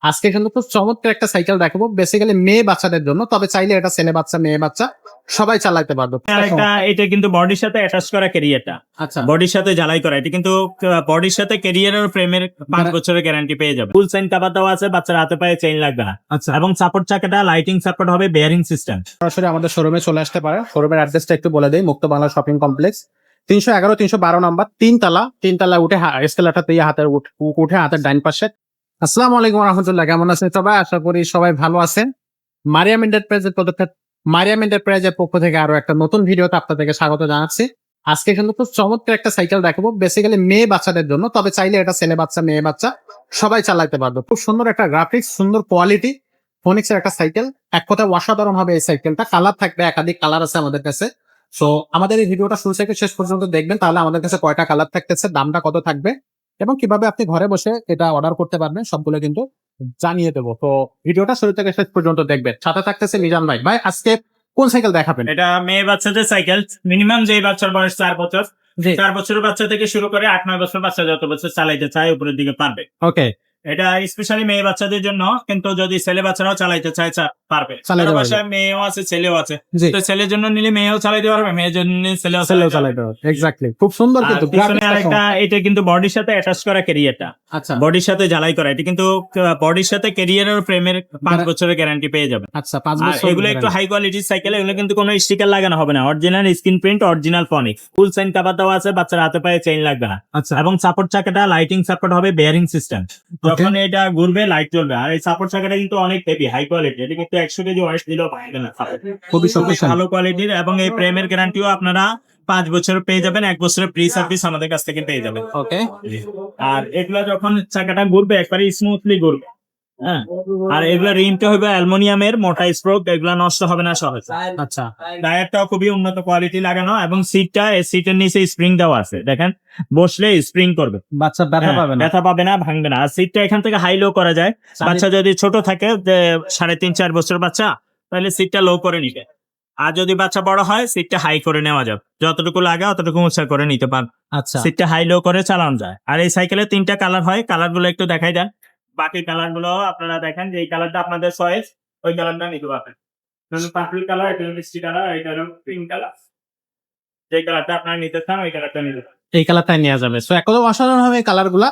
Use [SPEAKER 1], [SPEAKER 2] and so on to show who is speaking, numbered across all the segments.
[SPEAKER 1] আজকে কিন্তু খুব চমৎকার একটা সাইকেল দেখাবো। বেসিক্যালি মেয়ে বাচ্চাদের জন্য তবে চাইলে এটা ছেলে বাচ্চা মেয়ে বাচ্চা সবাই চালাতে পারবে।
[SPEAKER 2] আর এটা কিন্তু বডির সাথে অ্যাটাচ করা ক্যারিয়ারটা
[SPEAKER 1] আচ্ছা।
[SPEAKER 2] বডির সাথে জ্বালাই করা। এটা কিন্তু বডির সাথে ক্যারিয়ারের ফ্রেমের পাঁচ
[SPEAKER 1] মানে-
[SPEAKER 2] বছরের গ্যারান্টি পেয়ে যাবে। ফুল সাইন কাভার দেওয়া আছে বাচ্চার হাতে পায়ে চেইন লাগবে। না
[SPEAKER 1] আচ্ছা।
[SPEAKER 2] এবং সাপোর্ট চাকাটা লাইটিং সাপোর্ট হবে বেয়ারিং সিস্টেম
[SPEAKER 1] সরাসরি আমাদের শোরুমে চলে আসতে পারে। শোরুমের অ্যাড্রেসটা একটু বলে দেই। মুক্ত বাংলা শপিং কমপ্লেক্স তিনশো এগারো তিনশো বারো নাম্বার তিনতলা। তিনতলা উঠে স্কেলারটা দিয়ে হাতের উঠ- উঠে হাতের ডাইন পাশে। আসসালামু আলাইকুম রহমতুল্লাহ। কেমন আছেন সবাই? আশা করি সবাই ভালো আছেন। মারিয়াম এন্টারপ্রাইজের পদক্ষেপ মারিয়াম এন্টারপ্রাইজের পক্ষ থেকে আরও একটা নতুন ভিডিওতে আপনাদেরকে স্বাগত জানাচ্ছি। আজকে কিন্তু খুব চমৎকার একটা সাইকেল দেখাবো। বেসিক্যালি মেয়ে বাচ্চাদের জন্য, তবে চাইলে এটা ছেলে বাচ্চা, মেয়ে বাচ্চা, সবাই চালাতে পারবে। খুব সুন্দর একটা গ্রাফিক্স সুন্দর কোয়ালিটি ফোনিক্সের একটা সাইকেল। এক কথায় অসাধারণ হবে এই সাইকেলটা। কালার থাকবে, একাধিক কালার আছে আমাদের কাছে। সো আমাদের এই ভিডিওটা শুরু থেকে শেষ পর্যন্ত দেখবেন। তাহলে আমাদের কাছে কয়টা কালার থাকতেছে, দামটা কত থাকবে? এবং কীভাবে আপনি ঘরে বসে এটা অর্ডার করতে পারবেন সবগুলো কিন্তু জানিয়ে দেবো। তো ভিডিওটা শুরু থেকে শেষ পর্যন্ত দেখবেন। সাথে থাকতেছে মিজান ভাই। ভাই আজকে কোন সাইকেল দেখাবেন?
[SPEAKER 2] এটা মেয়ে বাচ্চাদের সাইকেল মিনিমাম যে বাচ্চার বয়স চার বছর চার বছরের বাচ্চা থেকে শুরু করে আট নয় বছর বাচ্চা যত বছর চালাইতে চায় উপরের দিকে পারবে।
[SPEAKER 1] ওকে
[SPEAKER 2] এটা স্পেশালি মেয়ে বাচ্চাদের জন্য কিন্তু যদি ছেলে বাচ্চারাও চালাইতে চায় পারবে। বাসায় মেয়েও আছে ছেলেও আছে। তো ছেলের জন্য নিলে মেয়েও চালাইতে পারবে মেয়ের জন্য ছেলেও
[SPEAKER 1] ছেলেও
[SPEAKER 2] চালাইতে পারবে।
[SPEAKER 1] এক্স্যাক্টলি খুব সুন্দর কিন্তু
[SPEAKER 2] আরেকটা এটা কিন্তু বডির সাথে অ্যাটাচ করা ক্যারিয়ারটা
[SPEAKER 1] আচ্ছা।
[SPEAKER 2] বডির সাথে জ্বালাই করা। এটা কিন্তু বডির সাথে ক্যারিয়ারের ফ্রেমের পাঁচ বছরের গ্যারান্টি পেয়ে যাবে।
[SPEAKER 1] আচ্ছা পাঁচ বছর
[SPEAKER 2] এগুলো একটু হাই কোয়ালিটির সাইকেল এগুলো কিন্তু কোনো স্টিকার লাগানো হবে না। অরিজিনাল স্ক্রিন প্রিন্ট অরিজিনাল ফনিক ফুল সাইন দেওয়া আছে বাচ্চার হাতে পায়ে চেইন লাগবে না।
[SPEAKER 1] আচ্ছা।
[SPEAKER 2] এবং সাপোর্ট চাকাটা লাইটিং সাপোর্ট হবে বেয়ারিং সিস্টেম যখন এটা ঘুরবে লাইট জ্বলবে আর এই সাপোর্ট চাকাটা কিন্তু অনেক হেভি হাই কোয়ালিটি এটা কিন্তু একশো কেজি ওয়েস্ট দিলেও পারবে না
[SPEAKER 1] খুবই
[SPEAKER 2] ভালো কোয়ালিটির এবং এই প্রেমের গ্যারান্টিও আপনারা পাঁচ বছর পেয়ে যাবেন এক বছরের প্রি সার্ভিস আমাদের কাছ থেকে পেয়ে যাবেন।
[SPEAKER 1] ওকে।
[SPEAKER 2] আর এগুলা যখন চাকাটা ঘুরবে একবারে স্মুথলি ঘুরবে। হ্যাঁ। আর এগুলা রিমটা হবে অ্যালুমিনিয়ামের মোটা স্প্রোক এগুলা নষ্ট হবে না সহজে।
[SPEAKER 1] আচ্ছা।
[SPEAKER 2] টায়ারটাও খুবই উন্নত কোয়ালিটি লাগানো এবং সিটটা এই সিটের নিচে স্প্রিং দেওয়া আছে দেখেন। বসলে স্প্রিং করবে।
[SPEAKER 1] বাচ্চা ব্যথা
[SPEAKER 2] হ্যাঁ,
[SPEAKER 1] পাবে না।
[SPEAKER 2] ব্যথা পাবে না ভাঙবে না। আর সিটটা এখান থেকে হাই লো করা যায়। বাচ্চা যদি ছোট থাকে যে সাড়ে তিন চার বছর বাচ্চা তাহলে সিটটা লো করে নিবে। আর যদি বাচ্চা বড় হয় সিটটা হাই করে নেওয়া যাবে। যতটুকু লাগে অতটুকু উঁচা করে নিতে পার
[SPEAKER 1] আচ্ছা।
[SPEAKER 2] সিটটা হাই লো করে চালানো যায়। আর এই সাইকেলে তিনটা কালার হয়। কালারগুলো একটু দেখাই দেন। বাকি কালারগুলো আপনারা দেখেন যে এই কালারটা আপনাদের চয়েস ওই কালারটা নিতে পারবেন। পার্পল কালার এটা মিষ্টি কালার এটা হলো পিঙ্ক কালার যে কালারটা আপনারা নিতে চান, ওই কালারটা নিতে পারেন
[SPEAKER 1] এই কালারটাই নেওয়া যাবে। সো একদম অসাধারণ হবে কালারগুলা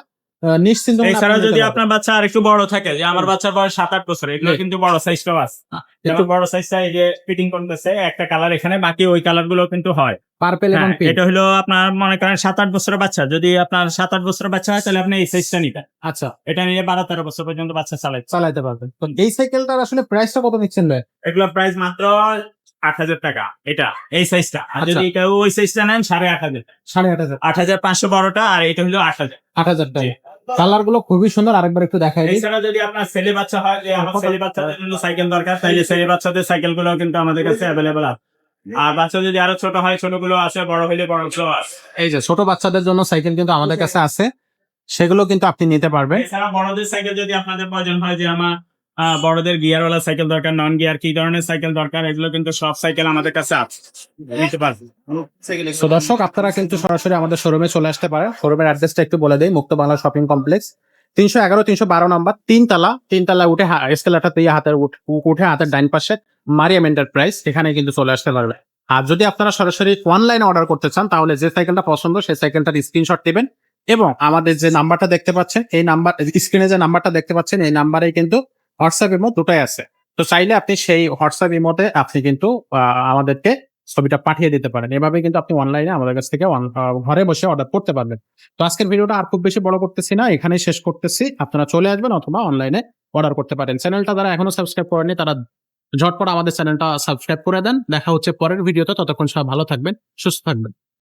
[SPEAKER 1] নিশ্চিন্ত
[SPEAKER 2] এছাড়া যদি আপনার বাচ্চা আর একটু বড় থাকে যে আমার বাচ্চার বয়স সাত আট বছর এগুলো কিন্তু বড় সাইজটাও আছে যেমন বড় সাইজটা এই যে ফিটিং করতেছে একটা কালার এখানে বাকি ওই কালারগুলো কিন্তু হয়।
[SPEAKER 1] পার্পেল এবং
[SPEAKER 2] হ্যাঁ,
[SPEAKER 1] পিঙ্ক
[SPEAKER 2] এটা হলো আপনার মনে করেন সাত আট বছরের বাচ্চা যদি আপনার সাত আট বছরের বাচ্চা হয় তাহলে আপনি এই সাইজটা নিবেন।
[SPEAKER 1] আচ্ছা।
[SPEAKER 2] এটা নিয়ে বারো তেরো বছর পর্যন্ত বাচ্চা চালাই
[SPEAKER 1] চালাইতে পারবেন। তো এই সাইকেলটার আসলে প্রাইসটা কত নিচ্ছেন ভাই?
[SPEAKER 2] এগুলো প্রাইস মাত্র আট হাজার টাকা এটা এই সাইজটা আর
[SPEAKER 1] আচ্ছা।
[SPEAKER 2] যদি কেউ ওই সাইজটা নেন সাড়ে আট হাজার।
[SPEAKER 1] সাড়ে আট হাজার।
[SPEAKER 2] আট হাজার পাঁচশো বড়টা আর এটা হলো আট হাজার।
[SPEAKER 1] আট হাজার টাকা। কালারগুলো খুবই সুন্দর আরেকবার একটু দেখাই
[SPEAKER 2] এছাড়া যদি আপনার ছেলে বাচ্চা হয় যে আমার ছেলে বাচ্চাদের জন্য সাইকেল দরকার তাহলে ছেলে বাচ্চাদের সাইকেলগুলো কিন্তু আমাদের কাছে অ্যাভেলেবল আছে। আর বাচ্চা যদি আরও ছোট হয় ছোটগুলো আছে বড় হইলে বড়গুলো আছে
[SPEAKER 1] এই যে ছোট বাচ্চাদের জন্য সাইকেল কিন্তু আমাদের কাছে আছে সেগুলো কিন্তু আপনি নিতে পারবেন।
[SPEAKER 2] এছাড়া বড়দের সাইকেল যদি আপনাদের প্রয়োজন হয় যে আমার বড়দের গিয়ারওয়ালা সাইকেল দরকার নন গিয়ার কি ধরনের সাইকেল দরকার এগুলো কিন্তু সব সাইকেল আমাদের কাছে আছে। নিতে পারবেন
[SPEAKER 1] তো দর্শক আপনারা কিন্তু সরাসরি আমাদের শোরুমে চলে আসতে পারেন। শোরুমের অ্যাড্রেসটা একটু বলে দেই মুক্ত বাংলা শপিং কমপ্লেক্স তিনশো এগারো তিনশো বারো নাম্বার তিনতলা তিনতলা উঠে স্কেলারটা দিয়ে হাতের উঠ- উঠে হাতের ডাইন পাশে মারিয়াম এন্টারপ্রাইজ এখানে কিন্তু চলে আসতে পারবে। আর যদি আপনারা সরাসরি অনলাইনে অর্ডার করতে চান তাহলে যে সাইকেলটা পছন্দ সেই সাইকেলটার স্ক্রিনশট নেবেন এবং আমাদের যে নাম্বারটা দেখতে পাচ্ছেন এই নাম্বার স্ক্রিনে যে নাম্বারটা দেখতে পাচ্ছেন এই নাম্বারেই কিন্তু হোয়াটসঅ্যাপ ইমো দুটাই আছে। তো চাইলে আপনি সেই হোয়াটসঅ্যাপ ইমোতে আপনি কিন্তু আমাদেরকে ছবিটা পাঠিয়ে দিতে পারেন। এভাবে কিন্তু আপনি অনলাইনে আমাদের কাছ থেকে ঘরে বসে অর্ডার করতে পারবেন। তো আজকের ভিডিওটা আর খুব বেশি বড় করতেছি না এখানে শেষ করতেছি। আপনারা চলে আসবেন অথবা অনলাইনে অর্ডার করতে পারেন। চ্যানেলটা যারা এখনও সাবস্ক্রাইব করেনি তারা ঝটপট আমাদের চ্যানেলটা সাবস্ক্রাইব করে দেন। দেখা হচ্ছে পরের ভিডিওতে ততক্ষণ সবাই ভালো থাকবেন, সুস্থ থাকবেন।